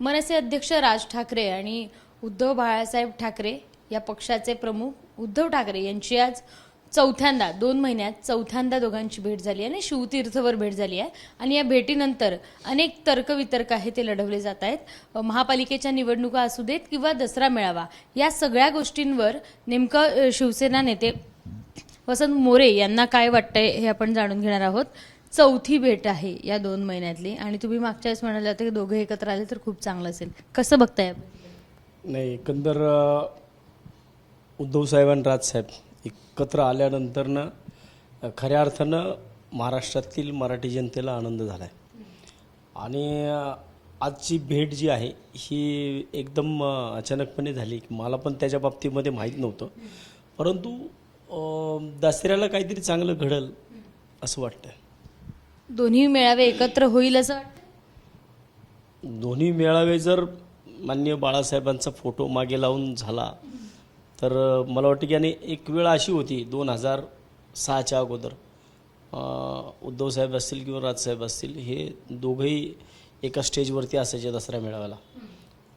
मनसे अध्यक्ष राज ठाकरे आणि उद्धव बाळासाहेब ठाकरे या पक्षाचे प्रमुख उद्धव ठाकरे यांची आज चौथ्यांदा दोन महिन्यात चौथ्यांदा दोघांची भेट झाली आहे आणि शिवतीर्थवर भेट झाली आहे. आणि या भेटीनंतर अनेक तर्कवितर्क आहे ते लढवले जात आहेत. महापालिकेच्या निवडणुका असू देत किंवा दसरा मेळावा या सगळ्या गोष्टींवर नेमकं शिवसेना नेते वसंत मोरे यांना काय वाटतंय हे आपण जाणून घेणार आहोत. चौथी भेट आहे या दोन महिन्यातली. आणि तुम्ही मागच्या वेळेस म्हणाले होते की दोघे एकत्र आले तर खूप चांगलं असेल. कसं बघताय नाही एकंदर उद्धव साहेब आणि राजसाहेब एकत्र आल्यानंतरनं खऱ्या अर्थानं महाराष्ट्रातील मराठी जनतेला आनंद झाला आहे आणि आजची भेट जी आहे ही एकदम अचानकपणे झाली. मला पण त्याच्या बाबतीमध्ये माहीत नव्हतं. परंतु दसऱ्याला काहीतरी चांगलं घडल असं वाटतं दोन्ही मेळावे एकत्र होईल असं दोन्ही मेळावे जर माननीय बाळासाहेबांचा फोटो मागे लावून झाला तर मला वाटतं की आणि एक वेळ अशी होती दोन हजार सहाच्या अगोदर. उद्धव उद्धवसाहेब असतील किंवा राजसाहेब असतील हे दोघंही एका स्टेजवरती असायचे दसरा मेळाव्याला.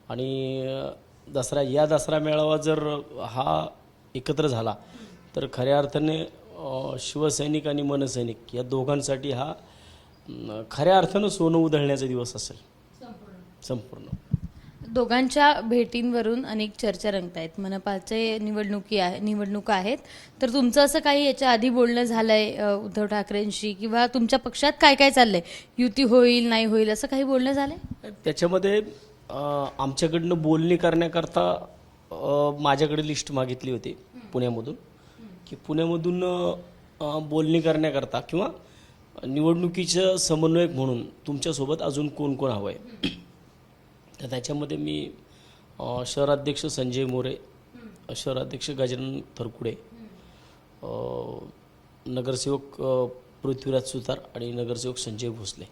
आणि दसरा या दसरा मेळावा जर हा एकत्र झाला तर खऱ्या अर्थाने शिवसैनिक आणि मनसैनिक या दोघांसाठी हा खऱ्या अर्थानं सोनं उधळण्याचा दिवस असेल. संपूर्ण. दोघांच्या भेटींवरून अनेक चर्चा रंगतायत. मनपाचे निवडणुकी आहे निवडणुका आहेत. तर तुमचं असं काही याच्या आधी बोलणं झालंय उद्धव ठाकरेंशी? किंवा तुमच्या पक्षात काय काय चाललंय? युती होईल नाही होईल असं काही बोलणं झालंय? त्याच्यामध्ये आमच्याकडनं बोलणी करण्याकरता माझ्याकडे लिस्ट मागितली होती पुण्यामधून. की पुण्यामधून बोलणी करण्याकरता किंवा निवडणुकीचं समन्वयक म्हणून तुमच्यासोबत अजून कोण कोण हवं आहे तर त्याच्यामध्ये मी शहराध्यक्ष संजय मोरे शहराध्यक्ष गजानन थरकुडे नगरसेवक पृथ्वीराज सुतार आणि नगरसेवक संजय भोसले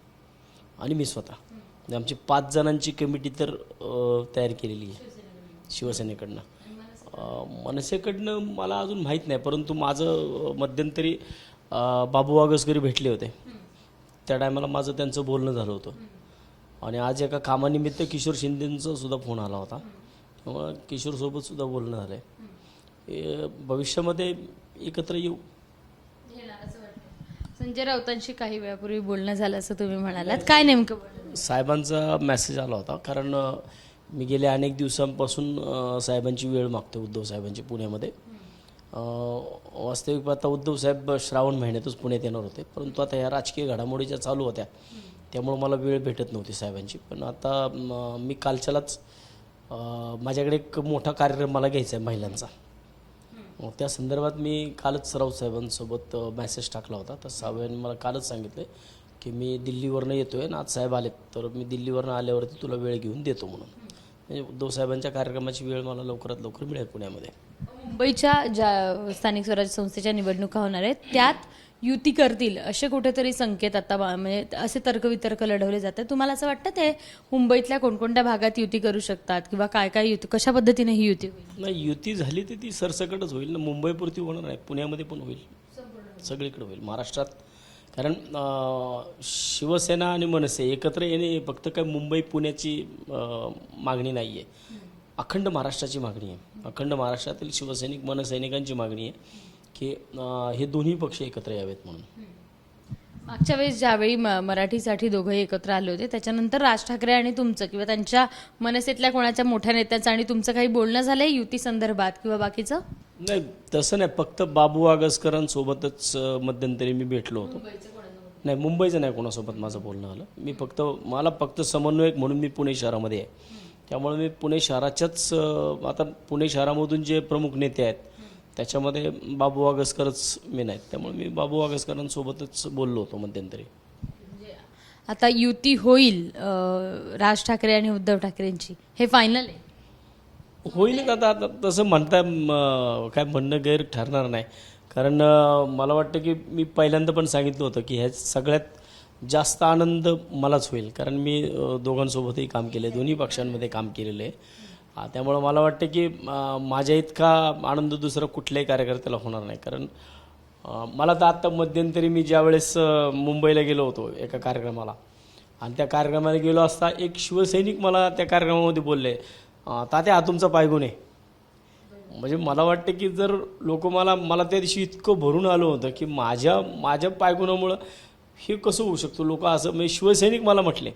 आणि मी स्वतः. आमची पाच जणांची कमिटी तर तयार केलेली आहे शिवसेनेकडनं. मनसेकडनं मला अजून माहीत नाही परंतु माझं मध्यंतरी बाबू वागसकरी भेटले होते. त्या टायमाला माझं त्यांचं बोलणं झालं होतं. आणि आज एका कामानिमित्त किशोर शिंदेंचा सुद्धा फोन आला होता. त्यामुळं किशोरसोबत सुद्धा बोलणं झालं आहे भविष्यामध्ये एकत्र येऊ. संजय राऊतांशी काही वेळापूर्वी बोलणं झालं असं तुम्ही म्हणालात. काय नेमकं? साहेबांचा मेसेज आला होता कारण मी गेल्या अनेक दिवसांपासून साहेबांची वेळ मागतो उद्धव साहेबांची पुण्यामध्ये. वास्तविक आता उद्धव साहेब श्रावण महिन्यातच पुण्यात येणार होते परंतु आता ह्या राजकीय घडामोडी ज्या चालू होत्या त्यामुळं मला वेळ भेटत नव्हती साहेबांची. पण आता मी कालच्यालाच माझ्याकडे एक मोठा कार्यक्रम मला घ्यायचा आहे महिलांचा. मग त्या संदर्भात मी कालच राऊत साहेबांसोबत मेसेज टाकला होता. तर साहेबांनी मला कालच सांगितलं की मी दिल्लीवरनं आहे ना आज साहेब आलेत तर मी दिल्लीवरनं आल्यावरती तुला वेळ घेऊन देतो म्हणून. म्हणजे उद्धव साहेबांच्या कार्यक्रमाची वेळ मला लवकरात लवकर मिळेल पुण्यामध्ये. मुंबईच्या ज्या स्थानिक स्वराज्य संस्थेच्या निवडणुका होणार आहेत त्यात युती करतील असे कुठेतरी संकेत आता म्हणजे असे तर्कवितर्क लढवले जातात. तुम्हाला असं वाटतं ते मुंबईतल्या कोणकोणत्या भागात युती करू शकतात किंवा काय काय युती कशा पद्धतीने ही युती होईल? नाही युती झाली तर ती सरसकटच होईल. ना मुंबईपुरती होणार नाही पुण्यामध्ये पण होईल. सगळीकडे होईल. महाराष्ट्रात कारण शिवसेना आणि मनसे एकत्र येणे फक्त काय मुंबई पुण्याची मागणी नाही आहे अखंड महाराष्ट्राची मागणी आहे. अखंड महाराष्ट्रातील शिवसैनिक मनसैनिकांची मागणी आहे की हे दोन्ही पक्ष एकत्र यावेत म्हणून. मागच्या वेळेस ज्यावेळी म- मराठीसाठी दोघंही एकत्र आले होते त्याच्यानंतर राज ठाकरे आणि तुमचं किंवा त्यांच्या मनसेतल्या कोणाच्या मोठ्या नेत्याचं आणि तुमचं काही बोलणं झालंय युती संदर्भात किंवा बाकीचं? नाही तसं नाही. फक्त बाबू आगसकरांसोबतच अं, मध्यंतरी मी भेटलो होतो. नाही मुंबईचं नाही कोणासोबत माझं बोलणं आलं मी फक्त मला फक्त समन्वयक म्हणून मी पुणे शहरामध्ये आहे. त्यामुळे मी पुणे शहराच्याच अं, आता पुणे शहरामधून जे प्रमुख नेते आहेत त्याच्यामध्ये बाबू आगसकरच मेन आहेत. त्यामुळे मी बाबू आगसकरांसोबतच बोललो होतो मध्यंतरी. आता युती होईल अं, राज ठाकरे आणि उद्धव ठाकरेंची. हे फायनल आहे. होईलच आता आता तसं म्हणता म, काय म्हणणं गैर ठरणार नाही. कारण अ, मला वाटतं की मी पहिल्यांदा पण सांगितलं होतं की ह्या सगळ्यात जास्त आनंद मलाच होईल. कारण मी अ, दोघांसोबतही काम केलं आहे दोन्ही पक्षांमध्ये काम केलेलं आहे. त्यामुळं मला वाटतं की माझ्या इतका आनंद दुसरा कुठल्याही कार्यकर्त्याला होणार नाही. कारण मला तर आत्ता मध्यंतरी मी ज्यावेळेस मुंबईला गेलो होतो एका कार्यक्रमाला आणि त्या कार्यक्रमाला गेलो असता एक शिवसैनिक मला त्या कार्यक्रमामध्ये बोलले तात्या हा तुमचा पायगुण आहे. म्हणजे मला वाटतं की जर लोक मला मला त्या दिवशी इतकं भरून आलं होतं की माझ्या माझ्या पायगुणामुळं हे कसं होऊ शकतो? लोक असं म्हणजे शिवसैनिक मला म्हटले.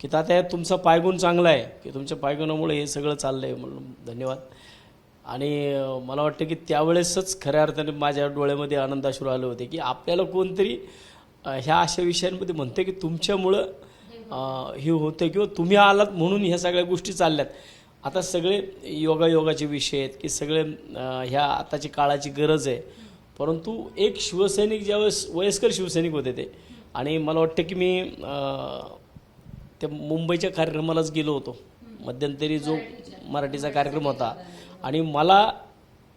की तात्या तुमचा पायगुण चांगला आहे की तुमच्या पायगुणामुळे हे सगळं चाललं आहे म्हणून धन्यवाद. आणि मला वाटतं की त्यावेळेसच खऱ्या अर्थाने माझ्या डोळ्यामध्ये आनंदाश्रू आले होते की आपल्याला कोणतरी ह्या अशा विषयांमध्ये म्हणते की तुमच्यामुळं हे होतं किंवा तुम्ही आलात म्हणून ह्या सगळ्या गोष्टी चालल्यात. आता सगळे योगायोगाचे विषय आहेत की सगळे ह्या आताची काळाची गरज आहे. परंतु एक शिवसैनिक ज्यावेळेस वयस्कर शिवसैनिक होते ते. आणि मला वाटतं की मी त्या मुंबईच्या कार्यक्रमालाच गेलो होतो. मध्यंतरी जो मराठीचा कार्यक्रम होता. आणि मला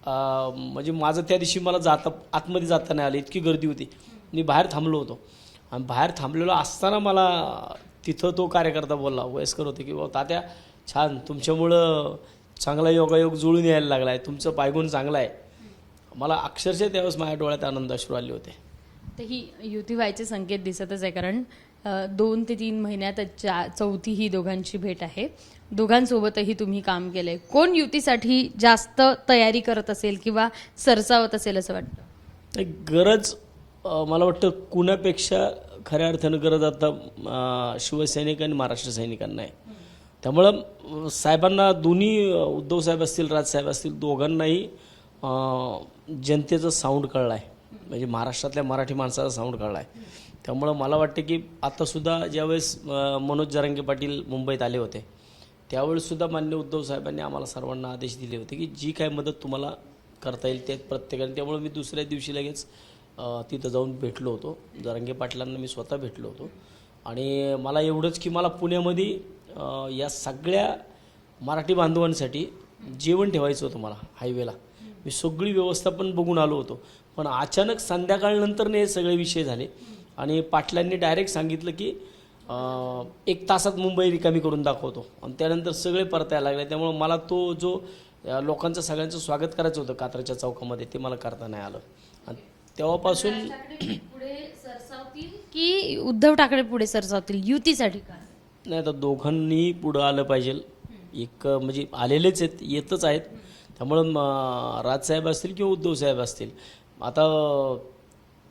म्हणजे माझं त्या दिवशी मला जाता आतमध्ये जाता नाही आलं. इतकी गर्दी होती. मी बाहेर थांबलो होतो. आणि बाहेर थांबलेलो असताना मला तिथं तो कार्यकर्ता बोलला वयस्कर होते की बाबा तात्या छान. तुमच्यामुळं चांगला योगायोग जुळून यायला लागला आहे तुमचं पायगुण चांगला आहे मला अक्षरशः त्यावेळेस माझ्या डोळ्यात आनंद अश्रू आले होते. तर ही युती व्हायचे संकेत दिसतच आहे. कारण दोन ते तीन महिन्यात चा- चौथी ही दोघांची भेट आहे. दोघांसोबतही तुम्ही काम केलंय. कोण युतीसाठी जास्त तयारी करत असेल किंवा सरसावत असेल असं वाटतं? गरज मला वाटतं कुणापेक्षा खऱ्या अर्थानं गरज आता शिवसैनिक आणि महाराष्ट्र सैनिकांना आहे. त्यामुळं साहेबांना दोन्ही उद्धव साहेब असतील राजसाहेब असतील दोघांनाही जनतेचं साऊंड कळलं आहे म्हणजे महाराष्ट्रातल्या मराठी माणसाचा साऊंड कळला आहे त्यामुळं मला वाटतं की आतासुद्धा ज्यावेळेस मनोज जरांगे पाटील मुंबईत आले होते त्यावेळेससुद्धा मान्य उद्धव साहेबांनी आम्हाला सर्वांना आदेश दिले होते की जी काय मदत तुम्हाला करता येईल ते प्रत्येकाने. त्यामुळे मी दुसऱ्या दिवशी लगेच तिथं जाऊन भेटलो होतो. जरांगे पाटलांना मी स्वतः भेटलो होतो. आणि मला एवढंच की मला पुण्यामध्ये या सगळ्या मराठी बांधवांसाठी जेवण ठेवायचं होतं मला हायवेला. मी सगळी व्यवस्था पण बघून आलो होतो. पण अचानक संध्याकाळनंतरने हे सगळे विषय झाले. आणि पाटलांनी डायरेक्ट सांगितलं की अं, एक तासात मुंबई रिकामी करून दाखवतो. आणि त्यानंतर सगळे परतायला लागले. त्यामुळे मला तो जो लोकांचं सगळ्यांचं स्वागत करायचं होतं कात्रच्या चौकामध्ये ते मला करता नाही आलं. आणि तेव्हापासून पुढे सरसावतील की उद्धव ठाकरे पुढे सरसावतील युतीसाठी का? नाही आता दोघांनी पुढं आलं पाहिजे. एक म्हणजे आलेलेच आहेत येतच आहेत. त्यामुळं राजसाहेब असतील किंवा उद्धव साहेब असतील. आता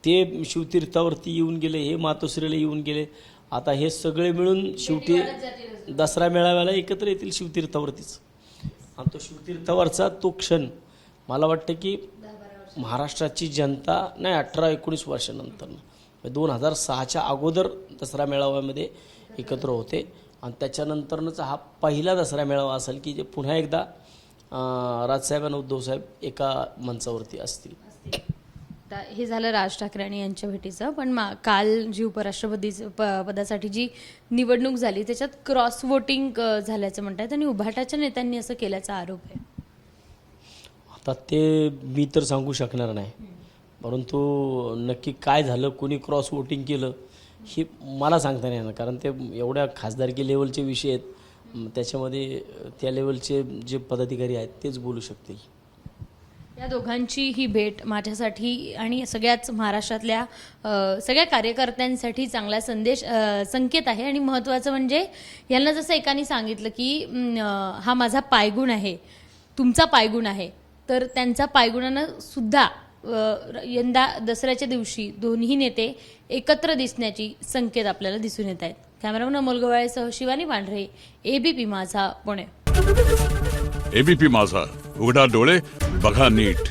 ते शिवतीर्थावरती येऊन गेले हे मातोश्रीला येऊन गेले. आता हे सगळे मिळून शेवटी दसरा मेळाव्याला एकत्र येतील शिवतीर्थावरतीच. आणि तो शिवतीर्थावरचा तो क्षण मला वाटतं की महाराष्ट्राची जनता नाही अठरा एकोणीस वर्षानंतर म्हणजे दोन हजार सहाच्या अगोदर दसरा मेळाव्यामध्ये एकत्र होते. आणि त्याच्यानंतरनंच हा पहिला दसरा मेळावा असेल की जे पुन्हा एकदा राजसाहेब आणि उद्धवसाहेब एका मंचावरती असतील. आता हे झालं राज ठाकरे आणि यांच्या भेटीचं पण मा काल जी उपराष्ट्रपती पदासाठी जी निवडणूक झाली त्याच्यात क्रॉस वोटिंग झाल्याचं म्हणतात आणि उभाटाच्या नेत्यांनी असं केल्याचा आरोप आहे. आता ते मी तर सांगू शकणार नाही. परंतु नक्की काय झालं कोणी क्रॉस वोटिंग केलं हे मला सांगता नाही येणार. कारण ते एवढ्या खासदारकी लेवलचे विषय आहेत. त्याच्यामध्ये त्या लेवलचे जे पदाधिकारी आहेत तेच बोलू शकतील. या दोघांची ही भेट माझ्यासाठी आणि सगळ्याच महाराष्ट्रातल्या सगळ्या कार्यकर्त्यांसाठी चांगला संदेश संकेत आहे. आणि महत्त्वाचं म्हणजे यांना जसं एकाने सांगितलं की हा माझा पायगुण आहे. तुमचा पायगुण आहे. तर त्यांचा पायगुणानं सुद्धा यंदा दसऱ्याच्या दिवशी दोन्ही नेते एकत्र दिसण्याची संकेत आपल्याला दिसून येत आहेत. कॅमेरामन अमोल गवाळेसह शिवानी पांढरे एबीपी माझा पुणे. एबीपी माझा. उघडा डोळे बघा नीट.